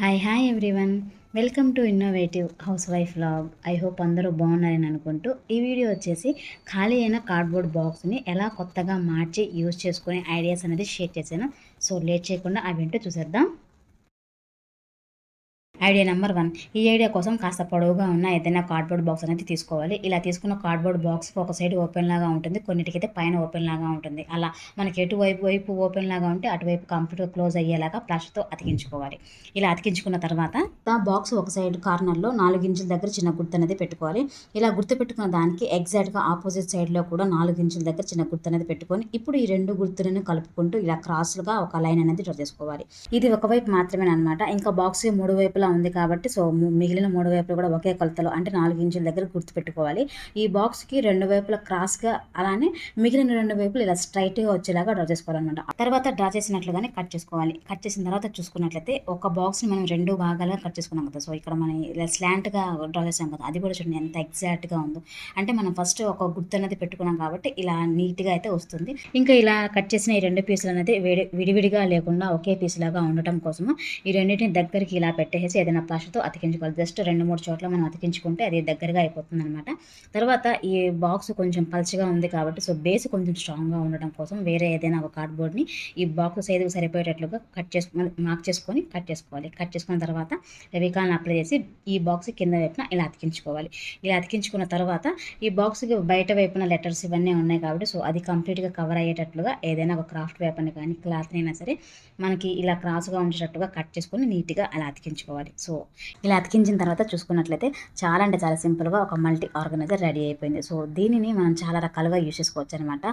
Hi hi everyone welcome to innovative house wife vlog I hope అందరూ బాగున్నారని అనుకుంటూ ఈ వీడియో వచ్చేసి ఖాళీ అయిన కార్డ్బోర్డ్ బాక్స్ని ఎలా కొత్తగా మార్చి యూజ్ చేసుకునే ఐడియాస్ అనేది షేర్ చేశాను. సో లేట్ చేయకుండా అవి ఏంటో చూసేద్దాం. Idea number one. ఈ ఐడియా కోసం కాస్త పొడవుగా ఉన్న ఏదైనా కార్డ్బోర్డ్ బాక్స్ అనేది తీసుకోవాలి. ఇలా తీసుకున్న కార్డ్బోర్డ్ బాక్స్ ఒక సైడ్ ఓపెన్ లాగా ఉంటుంది. కొన్నిటికైతే పైన ఓపెన్ లాగా ఉంటుంది. అలా మనకి ఎటువైపు వైపు ఓపెన్ లాగా ఉంటే అటువైపు కంప్యూటర్ క్లోజ్ అయ్యేలాగా ప్లాస్టర్తో అతికించుకోవాలి. ఇలా అతికించుకున్న తర్వాత ఆ బాక్స్ ఒక సైడ్ కార్నర్లో నాలుగు ఇంచుల దగ్గర చిన్న గుర్తు అనేది పెట్టుకోవాలి. ఇలా గుర్తు పెట్టుకున్న దానికి ఎగ్జాక్ట్గా ఆపోజిట్ సైడ్లో కూడా నాలుగు ఇంచుల దగ్గర చిన్న గుర్తు అనేది పెట్టుకొని ఇప్పుడు ఈ రెండు గుర్తులను కలుపుకుంటూ ఇలా క్రాస్లుగా ఒక లైన్ అనేది డ్రా చేసుకోవాలి. ఇది ఒకవైపు మాత్రమే అనమాట ఇంకా బాక్స్ మూడు వైపులా ఉంది కాబట్టి సో మిగిలిన మూడు వైపులు కూడా ఒకే కొలతలో అంటే నాలుగు ఇంచుల దగ్గర గుర్తు పెట్టుకోవాలి ఈ బాక్స్కి రెండు వైపులా క్రాస్గా అలానే మిగిలిన రెండు వైపులు ఇలా స్ట్రైట్గా వచ్చేలాగా డ్రా చేసుకోవాలన్నమాట. తర్వాత డ్రా చేసినట్లుగానే కట్ చేసుకోవాలి. కట్ చేసిన తర్వాత చూసుకున్నట్లయితే ఒక బాక్స్ని మనం రెండు భాగాలుగా కట్ చేసుకున్నాం కదా సో ఇక్కడ మనం ఇలా స్లాంట్గా డ్రా చేసాం కదా అది కూడా చూడండి ఎంత ఎగ్జాక్ట్గా ఉందో. అంటే మనం ఫస్ట్ ఒక గుర్తు అనేది పెట్టుకున్నాం కాబట్టి ఇలా నీట్గా అయితే వస్తుంది. ఇంకా ఇలా కట్ చేసిన ఈ రెండు పీసులు అనేది విడి విడివిడిగా లేకుండా ఒకే పీస్ లాగా ఉండటం కోసము ఈ రెండింటిని దగ్గరికి ఇలా పెట్టేసి ఏదైనా ప్లాస్టర్తో అతికించుకోవాలి. జస్ట్ రెండు మూడు చోట్ల మనం అతికించుకుంటే అది దగ్గరగా అయిపోతుంది అనమాట తర్వాత ఈ బాక్స్ కొంచెం పల్చగా ఉంది కాబట్టి సో బేస్ కొంచెం స్ట్రాంగ్గా ఉండడం కోసం వేరే ఏదైనా ఒక కార్డ్బోర్డ్ని ఈ బాక్స్ సైజుకు సరిపోయేటట్లుగా కట్ చేసుకుని మార్క్ చేసుకొని కట్ చేసుకోవాలి. కట్ చేసుకున్న తర్వాత ఫెవికాల్ని అప్లై చేసి ఈ బాక్స్ కింద వైపున ఇలా అతికించుకోవాలి. ఇలా అతికించుకున్న తర్వాత ఈ బాక్స్కి బయట వైపున లెటర్స్ ఇవన్నీ ఉన్నాయి కాబట్టి సో అది కంప్లీట్గా కవర్ అయ్యేటట్లుగా ఏదైనా ఒక క్రాఫ్ట్ పేపర్ని కానీ క్లాత్ని అయినా సరే మనకి ఇలా క్రాస్గా ఉండేటట్టుగా కట్ చేసుకొని నీట్గా అలా అతికించుకోవాలి. సో ఇలా అతికించిన తర్వాత చూసుకున్నట్లయితే చాలా అంటే చాలా సింపుల్గా ఒక మల్టీ ఆర్గనైజర్ రెడీ అయిపోయింది. సో దీనిని మనం చాలా రకాలుగా యూజ్ చేసుకోవచ్చు అనమాట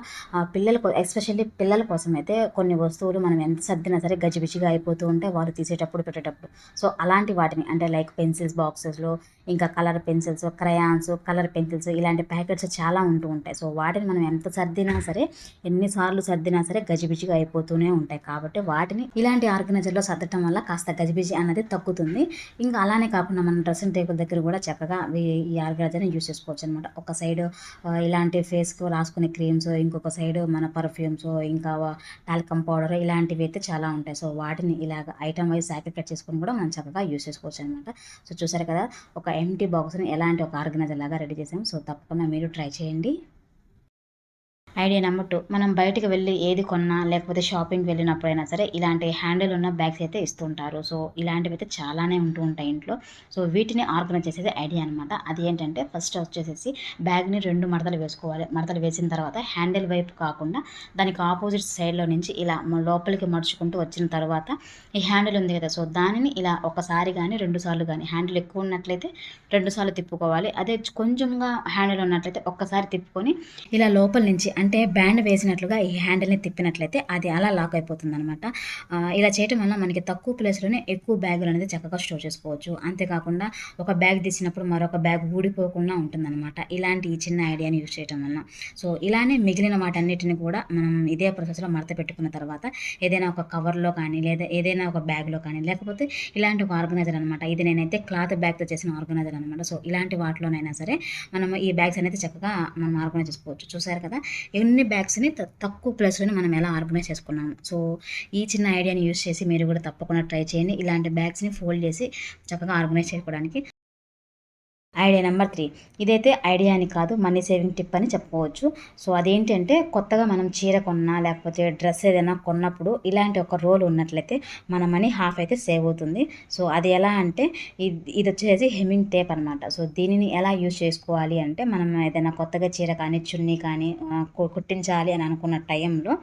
పిల్లలకు ఎస్పెషల్లీ పిల్లల కోసం అయితే కొన్ని వస్తువులు మనం ఎంత సర్దినా సరే గజిబిజిగా అయిపోతూ ఉంటే వారు తీసేటప్పుడు పెట్టేటప్పుడు. సో అలాంటి వాటిని అంటే లైక్ పెన్సిల్స్ బాక్సెస్లో ఇంకా colour pencils crayons colour pencils ఇలాంటి ప్యాకెట్స్ చాలా ఉంటూ ఉంటాయి. సో వాటిని మనం ఎంత సర్దినా సరే ఎన్నిసార్లు సర్దినా సరే గజిబిజిగా అయిపోతూనే ఉంటాయి. కాబట్టి వాటిని ఇలాంటి ఆర్గనైజర్లో సర్దటం వల్ల కాస్త గజిబిజి అన్నది తగ్గుతుంది. ఇంకా అలానే కాకుండా మనం డ్రెస్సింగ్ టేబుల్ దగ్గర కూడా చక్కగా ఈ ఆర్గనైజర్ని యూస్ చేసుకోవచ్చు అనమాట ఒక సైడ్ ఇలాంటి ఫేస్కి రాసుకునే క్రీమ్స్ ఇంకొక సైడ్ మన పర్ఫ్యూమ్స్ ఇంకా టాల్కమ్ పౌడర్ ఇలాంటివి అయితే చాలా ఉంటాయి. సో వాటిని ఇలాగ ఐటమ్ వైజ్ సాక్రిఫైట్ చేసుకుని చేసుకొని కూడా మనం చక్కగా యూస్ చేసుకోవచ్చు అనమాట సో చూసారు కదా ఒక ఎంటీ బాక్స్ని ఎలాంటి ఒక ఆర్గనైజర్ లాగా రెడీ చేసాం. సో తప్పకుండా మీరు ట్రై చేయండి. Idea number two. మనం బయటకు వెళ్ళి ఏది కొన్నా లేకపోతే షాపింగ్కి వెళ్ళినప్పుడైనా సరే ఇలాంటి హ్యాండిల్ ఉన్న బ్యాగ్స్ అయితే ఇస్తుంటారు. సో ఇలాంటివి అయితే చాలానే ఉంటూ ఉంటాయి ఇంట్లో. సో వీటిని ఆర్గనైజ్ చేసేది ఐడియా అనమాట అది ఏంటంటే ఫస్ట్ వచ్చేసేసి బ్యాగ్ని రెండు మడతలు వేసుకోవాలి. మడతలు వేసిన తర్వాత హ్యాండిల్ వైపు కాకుండా దానికి ఆపోజిట్ సైడ్లో నుంచి ఇలా లోపలికి మడుచుకుంటూ వచ్చిన తర్వాత ఈ హ్యాండిల్ ఉంది కదా సో దానిని ఇలా ఒకసారి కానీ రెండు సార్లు కానీ హ్యాండిల్ ఎక్కువ ఉన్నట్లయితే రెండు సార్లు తిప్పుకోవాలి. అదే కొంచెంగా హ్యాండిల్ ఉన్నట్లయితే ఒక్కసారి తిప్పుకొని ఇలా లోపల నుంచి అంటే బ్యాండ్ వేసినట్లుగా ఈ హ్యాండిల్ని తిప్పినట్లయితే అది అలా లాక్ అయిపోతుంది అనమాట ఇలా చేయటం వల్ల మనకి తక్కువ ప్లేస్లోనే ఎక్కువ బ్యాగులు అనేది చక్కగా స్టోర్ చేసుకోవచ్చు. అంతేకాకుండా ఒక బ్యాగ్ తీసినప్పుడు మరొక బ్యాగ్ ఊడిపోకుండా ఉంటుందన్నమాట. ఇలాంటి ఈ చిన్న ఐడియాని యూజ్ చేయటం వల్ల సో ఇలానే మిగిలిన వాటన్నిటిని కూడా మనం ఇదే ప్రాసెస్లో మడత పెట్టుకున్న తర్వాత ఏదైనా ఒక కవర్లో కానీ లేదా ఏదైనా ఒక బ్యాగ్లో కానీ లేకపోతే ఇలాంటి ఒక ఆర్గనైజర్ అనమాట ఇది నేనైతే క్లాత్ బ్యాగ్తో చేసిన ఆర్గనైజర్ అనమాట సో ఇలాంటి వాటిలోనైనా సరే మనం ఈ బ్యాగ్స్ అనేది చక్కగా మనం ఆర్గనైజ్ చేసుకోవచ్చు. చూసారు కదా? ఎన్ని బ్యాగ్స్ని తక్కువ ప్లేస్లోనే మనం ఎలా ఆర్గనైజ్ చేసుకున్నాము. సో ఈ చిన్న ఐడియాని యూస్ చేసి మీరు కూడా తప్పకుండా ట్రై చేయండి. ఇలాంటి బ్యాగ్స్ని ఫోల్డ్ చేసి చక్కగా ఆర్గనైజ్ చేసుకోవడానికి ఐడియా నెంబర్ త్రీ. ఇదైతే ఐడియా అని కాదు మనీ సేవింగ్ టిప్ అని చెప్పుకోవచ్చు. సో అదేంటంటే కొత్తగా మనం చీర కొన్నా లేకపోతే డ్రెస్ ఏదైనా కొన్నప్పుడు ఇలాంటి ఒక రోల్ ఉన్నట్లయితే మన మనీ హాఫ్ అయితే సేవ్ అవుతుంది. సో అది ఎలా అంటే ఇది ఇది వచ్చేసి హెమ్మింగ్ టేప్ అనమాట సో దీనిని ఎలా యూజ్ చేసుకోవాలి అంటే మనం ఏదైనా కొత్తగా చీర కానీ చున్నీ కానీ కుట్టించాలి అని అనుకున్న టైంలో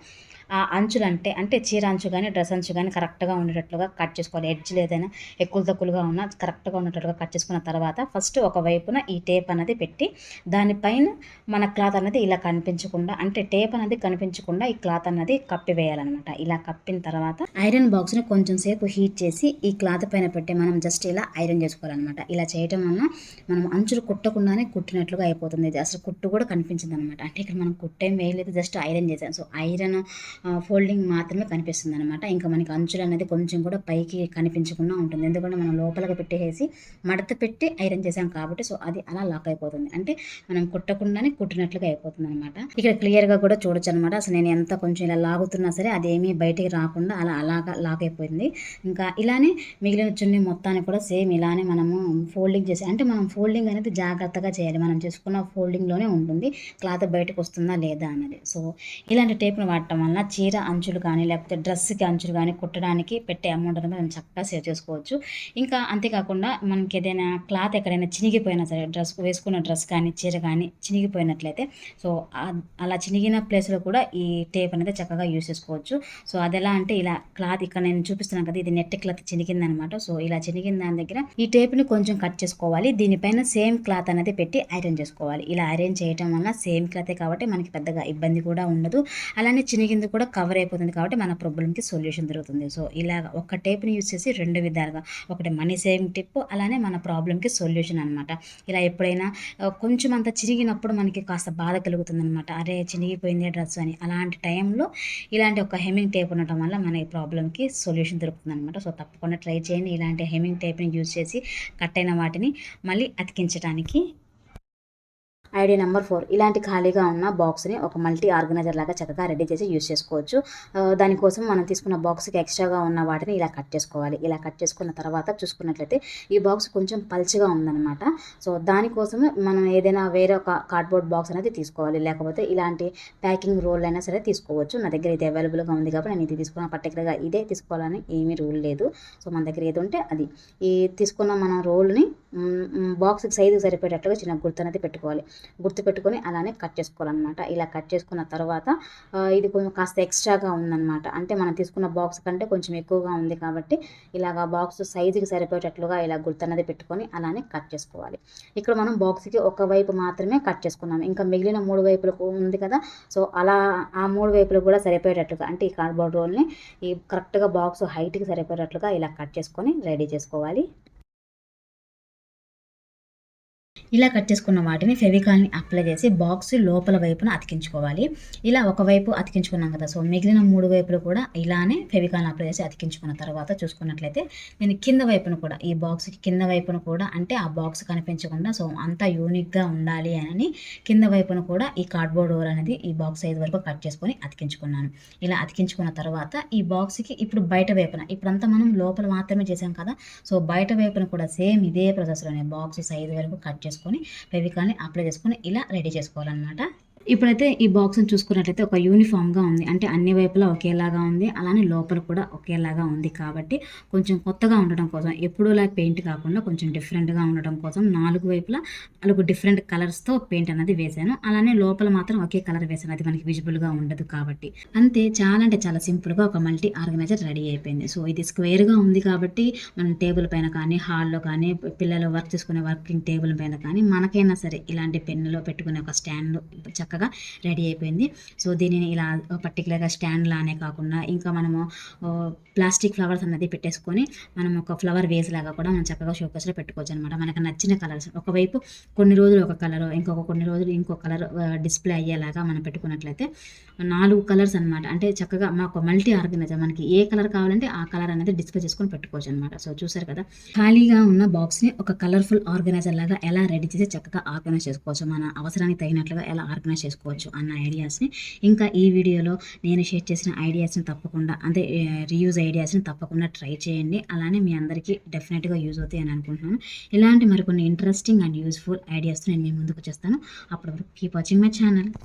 ఆ అంచులు అంటే అంటే చీర అంచు కానీ డ్రెస్ అంచు కానీ కరెక్ట్గా ఉండేటట్లుగా కట్ చేసుకోవాలి. ఎడ్జ్లు ఏదైనా ఎక్కువ తక్కువగా ఉన్నా కరెక్ట్గా ఉండేటట్టుగా కట్ చేసుకున్న తర్వాత ఫస్ట్ ఒక వైపున ఈ టేప్ అనేది పెట్టి దానిపైన మన క్లాత్ అనేది ఇలా కనిపించకుండా అంటే టేప్ అనేది కనిపించకుండా ఈ క్లాత్ అనేది కప్పి వేయాలన్నమాట. ఇలా కప్పిన తర్వాత ఐరన్ బాక్స్ని కొంచెం సేపు హీట్ చేసి ఈ క్లాత్ పైన పెట్టి మనం జస్ట్ ఇలా ఐరన్ చేసుకోవాలన్నమాట. ఇలా చేయటం వలన మనం అంచులు కుట్టకుండానే కుట్టినట్లుగా అయిపోతుంది. ఇది అసలు కుట్టు కూడా కనిపించింది అనమాట అంటే ఇక్కడ మనం కుట్టేం వేయలేదు జస్ట్ ఐరన్ చేసాం సో ఐరన్ ఫోల్డింగ్ మాత్రమే కనిపిస్తుంది అనమాట ఇంకా మనకి అంచులు అనేది కొంచెం కూడా పైకి కనిపించకుండా ఉంటుంది. ఎందుకంటే మనం లోపలికి పెట్టేసి మడత పెట్టి ఐరన్ చేసాం కాబట్టి సో అది అలా లాక్ అయిపోతుంది. అంటే మనం కుట్టకుండానే కుట్టినట్లుగా అయిపోతుంది అనమాట ఇక్కడ క్లియర్గా కూడా చూడొచ్చు అనమాట అసలు నేను ఎంత కొంచెం ఇలా లాగుతున్నా సరే అదేమీ బయటికి రాకుండా అలా అలాగా లాక్ అయిపోయింది. ఇంకా ఇలానే మిగిలిన చున్ని మొత్తాన్ని కూడా సేమ్ ఇలానే మనము ఫోల్డింగ్ చేసి అంటే మనం ఫోల్డింగ్ అనేది జాగ్రత్తగా చేయాలి. మనం చేసుకున్న ఫోల్డింగ్లోనే ఉంటుంది. క్లాత్ బయటకు వస్తుందా లేదా అన్నది. సో ఇలాంటి టేప్ను వాడటం వల్ల చీర అంచులు కానీ లేకపోతే డ్రెస్కి అంచులు కానీ కుట్టడానికి పెట్టే అమౌంట్ అనేది మనం చక్కగా సేవ్ చేసుకోవచ్చు. ఇంకా అంతేకాకుండా మనకి ఏదైనా క్లాత్ ఎక్కడైనా చినిగిపోయినా సరే డ్రెస్ వేసుకున్న డ్రెస్ కానీ చీర కానీ చినిగిపోయినట్లయితే సో అలా చినిగిన ప్లేస్లో కూడా ఈ టేప్ అనేది చక్కగా యూస్ చేసుకోవచ్చు. సో అది ఎలా అంటే ఇలా క్లాత్ ఇక్కడ నేను చూపిస్తున్నాను కదా ఇది నెట్ క్లాత్ చినిగిందనమాట. సో ఇలా చినిగిన దాని దగ్గర ఈ టేప్ని కొంచెం కట్ చేసుకోవాలి. దీనిపైన సేమ్ క్లాత్ అనేది పెట్టి ఐరన్ చేసుకోవాలి. ఇలా ఐరన్ చేయటం వల్ల సేమ్ క్లాతే కాబట్టి మనకి పెద్దగా ఇబ్బంది కూడా ఉండదు. అలానే చినిగింది కూడా కవర్ అయిపోతుంది కాబట్టి మన ప్రాబ్లంకి సొల్యూషన్ దొరుకుతుంది. సో ఇలాగ ఒక టేప్ని యూజ్ చేసి రెండు విధాలుగా ఒకటి మనీ సేవింగ్ టిప్ అలానే మన ప్రాబ్లంకి సొల్యూషన్ అనమాట ఇలా ఎప్పుడైనా కొంచెం అంత చిరిగినప్పుడు మనకి కాస్త బాధ కలుగుతుంది అనమాట అరే చినిగిపోయింది డ్రెస్ అని. అలాంటి టైంలో ఇలాంటి ఒక హెమింగ్ టేప్ ఉండటం వల్ల మన ఈ ప్రాబ్లంకి సొల్యూషన్ దొరుకుతుంది అనమాట సో తప్పకుండా ట్రై చేయండి. ఇలాంటి హెమింగ్ టేప్ని యూజ్ చేసి కట్ అయిన వాటిని మళ్ళీ అతికించడానికి ఐడి నెంబర్ ఫోర్. ఇలాంటి ఖాళీగా ఉన్న బాక్స్ని ఒక మల్టీ ఆర్గనైజర్ లాగా చక్కగా రెడీ చేసి యూజ్ చేసుకోవచ్చు. దానికోసం మనం తీసుకున్న బాక్స్కి ఎక్స్ట్రాగా ఉన్న వాటిని ఇలా కట్ చేసుకోవాలి. ఇలా కట్ చేసుకున్న తర్వాత చూసుకున్నట్లయితే ఈ బాక్స్ కొంచెం పల్చగా ఉందన్నమాట. సో దానికోసం మనం ఏదైనా వేరే ఒక కార్డ్బోర్డ్ బాక్స్ అనేది తీసుకోవాలి. లేకపోతే ఇలాంటి ప్యాకింగ్ రోల్ అయినా సరే తీసుకోవచ్చు. నా దగ్గర ఇది అవైలబుల్గా ఉంది కాబట్టి నేను ఇది తీసుకున్న పర్టికులర్గా ఇదే తీసుకోవాలని ఏమీ రూల్ లేదు. సో మన దగ్గర ఏది ఉంటే అది. ఈ తీసుకున్న మన రోల్ని బాక్స్కి సైజుకి సరిపోయేటట్లుగా చిన్న గుర్తు అనేది పెట్టుకోవాలి. గుర్తుపెట్టుకొని అలానే కట్ చేసుకోవాలన్నమాట. ఇలా కట్ చేసుకున్న తర్వాత ఇది కొంచెం కాస్త ఎక్స్ట్రాగా ఉందన్నమాట. అంటే మనం తీసుకున్న బాక్స్ కంటే కొంచెం ఎక్కువగా ఉంది కాబట్టి ఇలాగా బాక్స్ సైజుకి సరిపోయేటట్లుగా ఇలా గుర్తన్నది పెట్టుకొని అలానే కట్ చేసుకోవాలి. ఇక్కడ మనం బాక్స్కి ఒక వైపు మాత్రమే కట్ చేసుకున్నాం ఇంకా మిగిలిన మూడు వైపులకు ఉంది కదా సో అలా ఆ మూడు వైపులు కూడా సరిపోయేటట్లుగా అంటే ఈ కార్డ్బోర్డ్ రోల్ని ఈ కరెక్ట్గా బాక్స్ హైట్కి సరిపోయేటట్లుగా ఇలా కట్ చేసుకొని రెడీ చేసుకోవాలి. ఇలా కట్ చేసుకున్న వాటిని ఫెవికాల్ని అప్లై చేసి బాక్స్ లోపల వైపున అతికించుకోవాలి. ఇలా ఒకవైపు అతికించుకున్నాం కదా సో మిగిలిన మూడు వైపులు కూడా ఇలానే ఫెవికాల్ని అప్లై చేసి అతికించుకున్న తర్వాత చూసుకున్నట్లయితే నేను కింద వైపున కూడా ఈ బాక్స్కి కింద వైపున కూడా అంటే ఆ బాక్స్ కనిపించకుండా సో అంతా యూనిక్గా ఉండాలి అని కింద వైపున కూడా ఈ కార్డ్బోర్డ్ ఓవర్ అనేది ఈ బాక్స్ సైజ్ వరకు కట్ చేసుకొని అతికించుకున్నాను. ఇలా అతికించుకున్న తర్వాత ఈ బాక్స్కి ఇప్పుడు బయట వైపున ఇప్పుడంతా మనం లోపల మాత్రమే చేసాం కదా సో బయట వైపున కూడా సేమ్ ఇదే ప్రాసెస్లోనే బాక్స్ సైజ్ వరకు కట్ చేసుకున్నాను ఫెవికాల్ని అప్లై చేసుకొని ఇలా రెడీ చేసుకోవాలన్నమాట. ఇప్పుడైతే ఈ బాక్స్ని చూసుకున్నట్లయితే ఒక యూనిఫామ్గా ఉంది. అంటే అన్ని వైపులా ఒకేలాగా ఉంది. అలానే లోపల కూడా ఒకేలాగా ఉంది కాబట్టి కొంచెం కొత్తగా ఉండడం కోసం ఎప్పుడూలా పెయింట్ కాకుండా కొంచెం డిఫరెంట్గా ఉండడం కోసం నాలుగు వైపులా నాలుగు డిఫరెంట్ కలర్స్తో పెయింట్ అనేది వేశాను అలానే లోపల మాత్రం ఒకే కలర్ వేశాను అది మనకి విజిబుల్గా ఉండదు కాబట్టి. అంతే చాలా అంటే చాలా సింపుల్గా ఒక మల్టీ ఆర్గనైజర్ రెడీ అయిపోయింది. సో ఇది స్క్వేర్గా ఉంది కాబట్టి మనం టేబుల్ పైన కానీ హాల్లో కానీ పిల్లలు వర్క్ చేసుకునే వర్కింగ్ టేబుల్ పైన కానీ మనకైనా సరే ఇలాంటి పెన్నులో పెట్టుకునే ఒక స్టాండ్ చక్కగా రెడీ అయిపోయింది. సో దీనిని ఇలా పర్టికులర్గా స్టాండ్ లానే కాకుండా ఇంకా మనము ప్లాస్టిక్ ఫ్లవర్స్ అన్నది పెట్టేసుకొని మనం ఒక ఫ్లవర్ వేస్ లాగా కూడా మనం చక్కగా షోకేస్లో పెట్టుకోవచ్చు అనమాట మనకు నచ్చిన కలర్స్ ఒకవైపు కొన్ని రోజులు ఒక కలర్ ఇంకొక కొన్ని రోజులు ఇంకో కలర్ డిస్ప్లే అయ్యేలాగా మనం పెట్టుకున్నట్లయితే నాలుగు కలర్స్ అన్నమాట. అంటే చక్కగా మాకు మల్టీ ఆర్గనైజర్ మనకి ఏ కలర్ కావాలంటే ఆ కలర్ అనేది డిస్ప్లే చేసుకొని పెట్టుకోవచ్చు అనమాట సో చూసారు కదా? ఖాళీగా ఉన్న బాక్స్ని ఒక కలర్ఫుల్ ఆర్గనైజర్ లాగా ఎలా రెడీ చేసి చక్కగా ఆర్గనైజ్ చేసుకోవచ్చు? మన అవసరానికి తగినట్లుగా ఎలా ఆర్గనైజ్ చేసుకోవచ్చు అన్న ఐడియాస్ని. ఇంకా ఈ వీడియోలో నేను షేర్ చేసిన ఐడియాస్ని తప్పకుండా అంటే రీయూజ్ ఐడియాస్ని తప్పకుండా ట్రై చేయండి. అలానే మీ అందరికీ డెఫినెట్గా యూజ్ అవుతాయి అని అనుకుంటున్నాను. ఇలాంటి మరికొన్ని ఇంట్రెస్టింగ్ అండ్ యూస్ఫుల్ ఐడియాస్తో నేను మీ ముందుకు చేస్తాను అప్పటి వరకు కీప్ వాచింగ్ మై ఛానల్